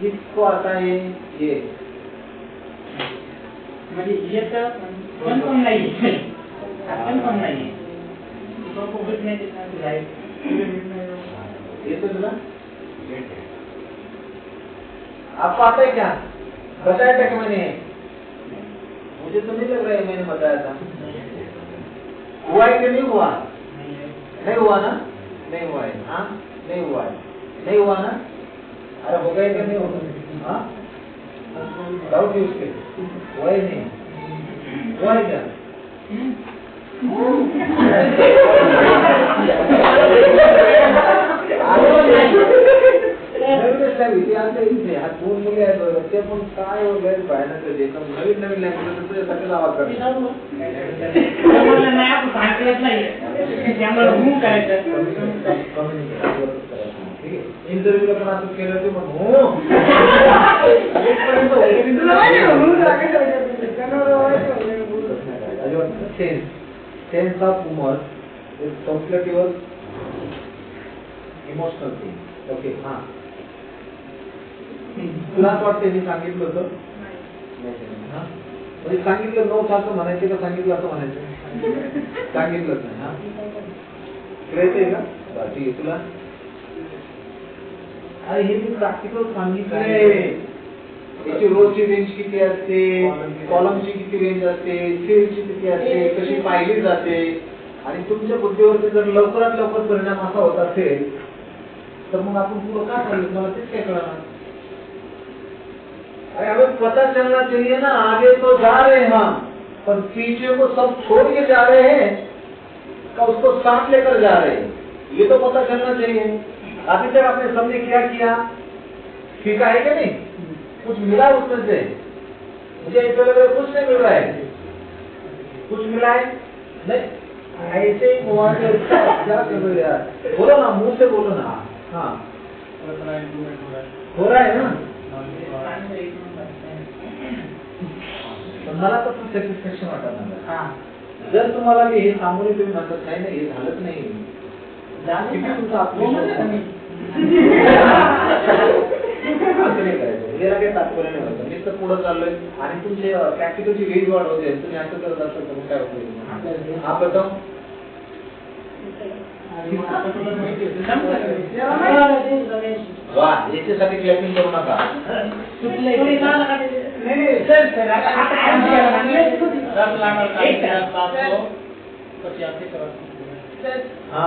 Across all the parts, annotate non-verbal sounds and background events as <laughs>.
किसको आता है ये? म्हणजे याचं कन्फर्म नाही कन्फर्म नाही तो खूपच नाही ते आहे ये तो मिला आपको आता है क्या? बताया था कि मैंने? मुझे तो नहीं लग रहा है मैंने बताया था। हुआ है कि नहीं हुआ? नहीं हुआ ना? नहीं हुआ है। हाँ? नहीं हुआ है। नहीं हुआ ना? अरे हो गया कि नहीं हाँ डाउट है? उसके। हुआ ही नहीं। हुआ है क्या? ते हा दोन मुले आहेत ते पण काय वगैरे भयानक नवीन नवीन लँग्वेज तुझ्यासाठी लावा कर मला नाही आपण सांगितलंच त्यामुळे हू इंटरव्ह्यूला पण असं केलं ते मग हो. Sense sense of humor is translated emotional thing okay हा. तुला असं वाटतं मी सांगितलं होतं? हा? म्हणजे सांगितलं नव्हतं असं म्हणायचं का सांगितलं असं म्हणायचं? सांगितलंच नाही हा. <laughs> येते का? ठीक आहे तुला? अरे हे मी प्रॅक्टिकल सांगितलंय. याची रोजची रेंज किती असते? कॉलमची किती रेंज असते? सेलची किती असते? कशी पाहिली जाते? आणि तुमच्या बुद्धीवरती जर लवकरात लवकर परिणाम असा होत असेल, तर मग आपण पुढं का चाललो मला तेच काय कळणार अरे हमें पता चलना चाहिए ना. आगे तो जा रहे हैं हम. पर पीछे को सब छोड़ के जा रहे हैं. का उसको साथ लेकर जा रहे हैं? ये तो पता चलना चाहिए। अभी तक आपने सबने क्या किया? सीखा है कि नहीं? कुछ मिला उसमें से? मुझे ऐसा लग रहा है कुछ नहीं मिल रहा है। कुछ मिला है? नहीं। ऐसे ही के क्या कर रहे यार? बोलो ना मुँह से बोलो ना। हाँ। हो रहा है ना? पण मला तर सॅटिस्फॅक्शन वाटत नाही हा। जर तुम्हाला मी हे सांगून तुम्ही म्हणतात नाही नाही हे झालंच नाही. किती तुमचं आत्मविश्वास आहे? असं नाही करायचं याला काही तात्पर्य नाही व्हायचं मी तर पुढे चाललोय आणि तुमचे प्रॅक्टिकलची वेज वाढवते तुम्ही असं करत असाल तर मग काय होतं हा प्रथम वा याच्यासाठी क्लॅपिंग करू नका हा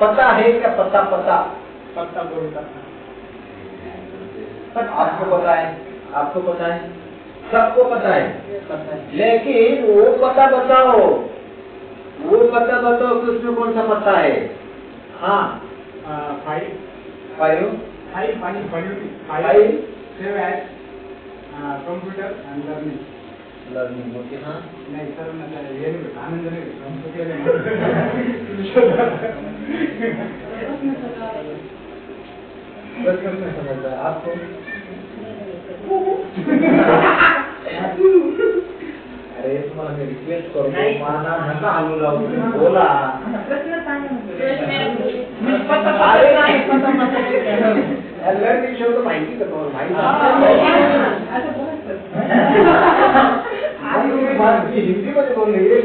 पता है क्या पता पता? आपको पता है? आपको पता है? सबको पता है? लेकिन वो पता बताओ। वो पता बताओ कि उसमें कौन सा पता है? हाँ। फाइव। फाइव? कम्प्युटर आणि लर्निंग। लर्निंग ओके हाँ। नाही सर हे नाही आनंद नाही प्रश्न में समझ रहा आपको? अरे तुम्हाला मी रिक्वेस्ट करतो नाही. माना नका लावू तुम्ही बोला. लर्निंग शब्द माहिती का तुम्हाला माहिती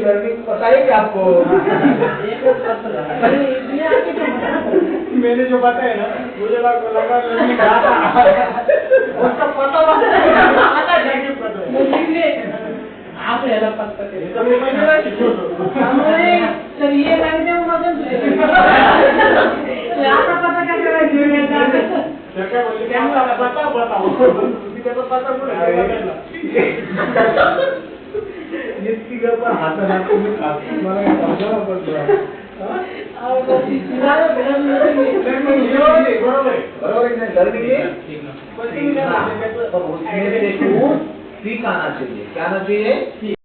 पता है क्या आपको? <laughs> मैंने जो बताया ना मुझे लगा लगा उसका पता पता। ते म्हणजे नाही शिकवतो तर काय पत्ता बताओ गप्पा <laughs> हातात <laughs> जिसकी घर पर हाथ लगाते में काफ़ी हमारा समझाना पड़ रहा है। सीख आना चाहिए क्या आना चाहिए